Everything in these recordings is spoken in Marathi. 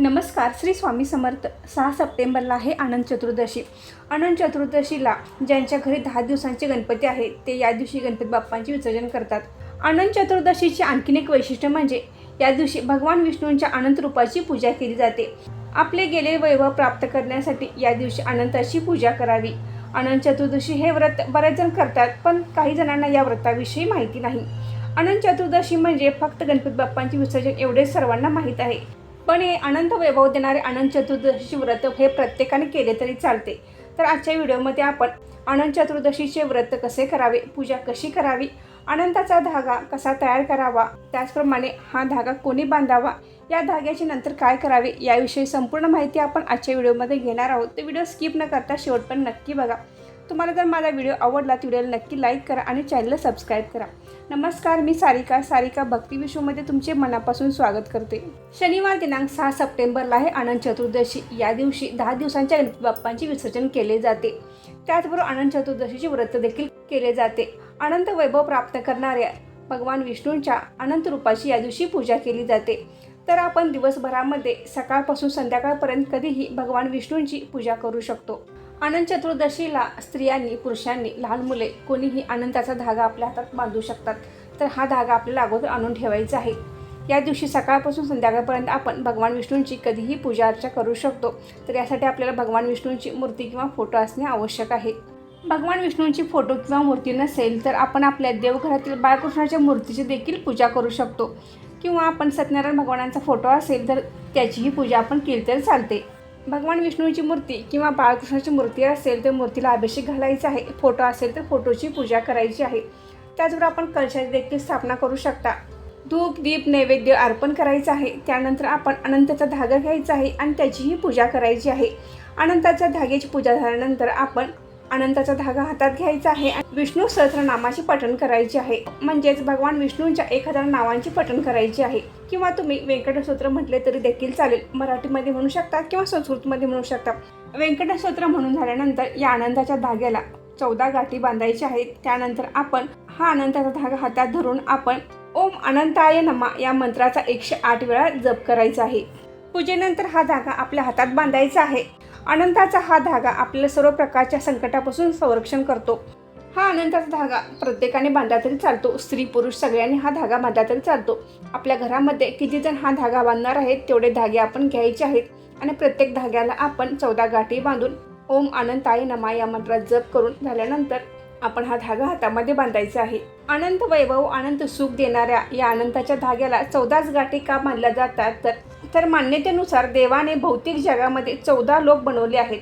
नमस्कार श्री स्वामी समर्थ. सहा सप्टेंबरला आहे आनंद चतुर्दशी. आनंद चतुर्दशीला ज्यांच्या घरी दहा दिवसांचे गणपती आहेत ते या दिवशी गणपती बाप्पांचे विसर्जन करतात. आनंद चतुर्दशीचे आणखीन एक वैशिष्ट्य म्हणजे या दिवशी भगवान विष्णूंच्या अनंत रूपाची पूजा केली जाते. आपले गेले वैभव प्राप्त करण्यासाठी या दिवशी अनंताची पूजा करावी. अनंत चतुर्दशी हे व्रत बरेच जण करतात पण काही जणांना या व्रताविषयी माहिती नाही. अनंत चतुर्दशी म्हणजे फक्त गणपती बाप्पांचे विसर्जन एवढे सर्वांना माहीत आहे. पण हे अनंत वैभव देणारे अनंत चतुर्दशीचे व्रत हे प्रत्येकाने केले तरी चालते. तर आजच्या व्हिडिओमध्ये आपण अनंत चतुर्दशीचे व्रत कसे करावे पूजा कशी करावी अनंताचा धागा कसा तयार करावा त्याचप्रमाणे हा धागा कोणी बांधावा या धाग्याचे नंतर काय करावे याविषयी संपूर्ण माहिती आपण आजच्या व्हिडिओमध्ये घेणार आहोत. तर व्हिडिओ स्किप न करता शेवट पण नक्की बघा. तुम्हाला जर माझा व्हिडिओ आवडला तर व्हिडिओला नक्की लाईक करा आणि चॅनलला सबस्क्राईब करा. नमस्कार मी सारिका सारिका भक्ती विश्वमध्ये तुमचे मनापासून स्वागत करते. शनिवार दिनांक सहा सप्टेंबरला आहे अनंत चतुर्दशी. या दिवशी दहा दिवसांच्या गणपती बाप्पांचे विसर्जन केले जाते. त्याचबरोबर अनंत चतुर्दशीचे व्रत देखील केले जाते. अनंत वैभव प्राप्त करणाऱ्या भगवान विष्णूंच्या अनंत रूपाची या दिवशी पूजा केली जाते. तर आपण दिवसभरामध्ये सकाळपासून संध्याकाळपर्यंत कधीही भगवान विष्णूंची पूजा करू शकतो. आनंद चतुर्दशीला स्त्रियांनी पुरुषांनी लहान मुले कोणीही आनंदाचा धागा आपल्या हातात बांधू शकतात. तर हा धागा आपल्याला अगोदर आणून ठेवायचा आहे. या दिवशी सकाळपासून संध्याकाळपर्यंत आपण भगवान विष्णूंची कधीही पूजा अर्चा करू शकतो. तर यासाठी आपल्याला भगवान विष्णूंची मूर्ती किंवा फोटो असणे आवश्यक आहे. भगवान विष्णूंची फोटो किंवा मूर्ती नसेल तर आपण आपल्या देवघरातील बाळकृष्णाच्या मूर्तीची देखील पूजा करू शकतो. किंवा आपण सत्यनारायण भगवानांचा फोटो असेल तर त्याचीही पूजा आपण केली तर चालते. भगवान विष्णूची मूर्ती किंवा बाळकृष्णाची मूर्ती असेल तर मूर्तीला अभिषेक घालायचा आहे. फोटो असेल तर फोटोची पूजा करायची आहे. त्याचबरोबर आपण कलशाची देखील स्थापना करू शकता. धूप दीप नैवेद्य अर्पण करायचं आहे. त्यानंतर आपण अनंताचा धागा घ्यायचा आहे आणि त्याचीही पूजा करायची आहे. अनंताच्या धाग्याची पूजा झाल्यानंतर आपण अनंताचा धागा हातात घ्यायचा आहे आणि विष्णू सहस्रनामाची पठण करायची आहे. म्हणजेच भगवान विष्णूंच्या एक हजार नावांची पठण करायची आहे. किंवा तुम्ही व्यंकटसूत्र म्हटले तरी देखील चालेल. मराठीमध्ये म्हणू शकता किंवा संस्कृतमध्ये म्हणू शकता. व्यंकटसूत्र म्हणून झाल्यानंतर या आनंदाच्या धाग्याला चौदा गाठी बांधायच्या आहेत. त्यानंतर आपण हा अनंताचा धागा हातात धरून आपण ओम अनंताय नमा या मंत्राचा एकशे आठ वेळा जप करायचा आहे. पूजेनंतर हा धागा आपल्या हातात बांधायचा आहे. अनंताचा हा धागा आपल्याला सर्व प्रकारच्या संकटापासून संरक्षण करतो. हा अनंताचा धागा प्रत्येकाने बांधला तरी चालतो. स्त्री पुरुष सगळ्यांनी हा धागा बांधला तरी चालतो. आपल्या घरामध्ये किती जण हा धागा बांधणार आहेत तेवढे धागे आपण घ्यायचे आहेत. आणि प्रत्येक धाग्याला आपण चौदा गाठी बांधून ओम अनंताय नमा या मंत्रात जप करून झाल्यानंतर आपण हा धागा हातामध्ये बांधायचा आहे. अनंत वैभव अनंत सुख देणाऱ्या या अनंताच्या धाग्याला चौदाच गाठी का बांधल्या जातात? तर तर मान्यतेनुसार देवाने भौतिक जगामध्ये चौदा लोक बनवले आहेत.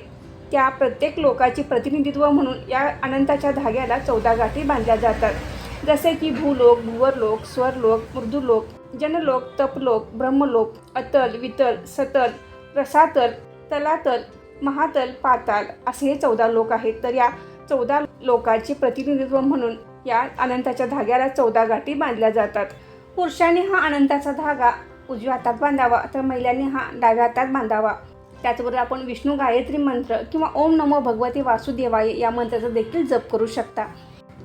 त्या प्रत्येक लोकाचे प्रतिनिधित्व म्हणून या अनंताच्या धाग्याला चौदा गाठी बांधल्या जातात. जसे की भूलोक भुवरलोक स्वरलोक मृदुलोक जनलोक तपलोक ब्रह्मलोक अतल वितल सतल रसातल तलातल महातल पाताल असे हे चौदा लोक आहेत. तर या चौदा लोकाचे प्रतिनिधित्व म्हणून या अनंताच्या धाग्याला चौदा गाठी बांधल्या जातात. पुरुषांनी हा अनंताचा धागा उजव्या हातात बांधावा तर महिलांनी हा डाव्या हातात बांधावा. त्याचबरोबर आपण विष्णू गायत्री मंत्र किंवा ओम नमो भगवते वासुदेवाय या मंत्राचा देखील जप करू शकता.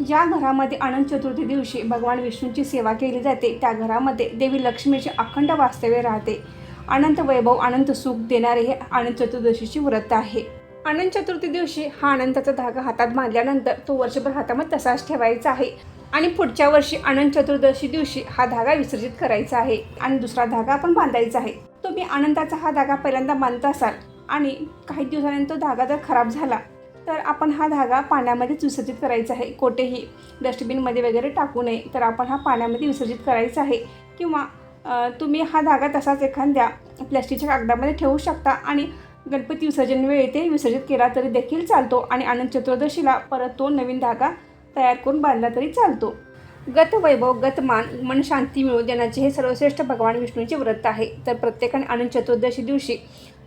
ज्या घरामध्ये अनंत चतुर्थी दिवशी भगवान विष्णूची सेवा केली जाते. त्या घरामध्ये देवी लक्ष्मीचे अखंड वास्तव्य राहते. अनंत वैभव अनंत सुख देणारे हे अनंत चतुर्दशीचे व्रत आहे. अनंत चतुर्थी दिवशी हा अनंताचा धागा हातात बांधल्यानंतर तो वर्षभर हातामध्ये तसाच ठेवायचा आहे. आणि पुढच्या वर्षी अनंत चतुर्दशी दिवशी हा धागा विसर्जित करायचा आहे आणि दुसरा धागा आपण बांधायचा आहे. तुम्ही अनंताचा हा धागा पहिल्यांदा बांधत असाल आणि काही दिवसानंतर तो धागा जर खराब झाला तर आपण हा धागा पाण्यामध्येच विसर्जित करायचा आहे. कोठेही डस्टबिनमध्ये वगैरे टाकू नये तर आपण हा पाण्यामध्ये विसर्जित करायचा आहे. किंवा तुम्ही हा धागा तसाच एखाद्या प्लॅस्टिकच्या कागदामध्ये ठेवू शकता आणि गणपती विसर्जन वेळी ते विसर्जित केला तरी देखील चालतो आणि अनंत चतुर्दशीला परत तो नवीन धागा तयार करून बांधला तरी चालतो. गत वैभव गत मान मन शांती मिळवून देण्याचे हे सर्वश्रेष्ठ भगवान विष्णूंचे व्रत आहे. तर प्रत्येकाने अनंत चतुर्दशी दिवशी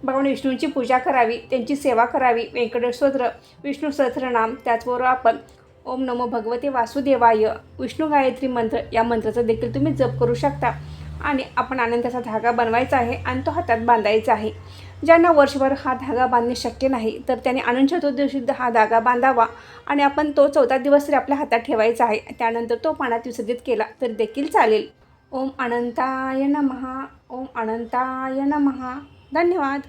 भगवान विष्णूंची पूजा करावी त्यांची सेवा करावी व्यंकटेश्वर विष्णू सहस्रनाम त्याचबरोबर आपण ओम नमो भगवते वासुदेवाय विष्णू गायत्री मंत्र या मंत्राचा देखील तुम्ही जप करू शकता. आणि आपण आनंदाचा धागा बनवायचा आहे आणि तो हातात बांधायचा आहे. ज्यांना वर्षभर हा धागा बांधणे शक्य नाही तर त्यांनी आनंद चतुर्दशी हा धागा बांधावा आणि आपण तो चौदा दिवस तरी आपल्या हातात ठेवायचा आहे. त्यानंतर तो पाण्यात विसर्जित केला तर देखील चालेल. ओम अनंताय नमहा ओम अनंताय नमहा धन्यवाद.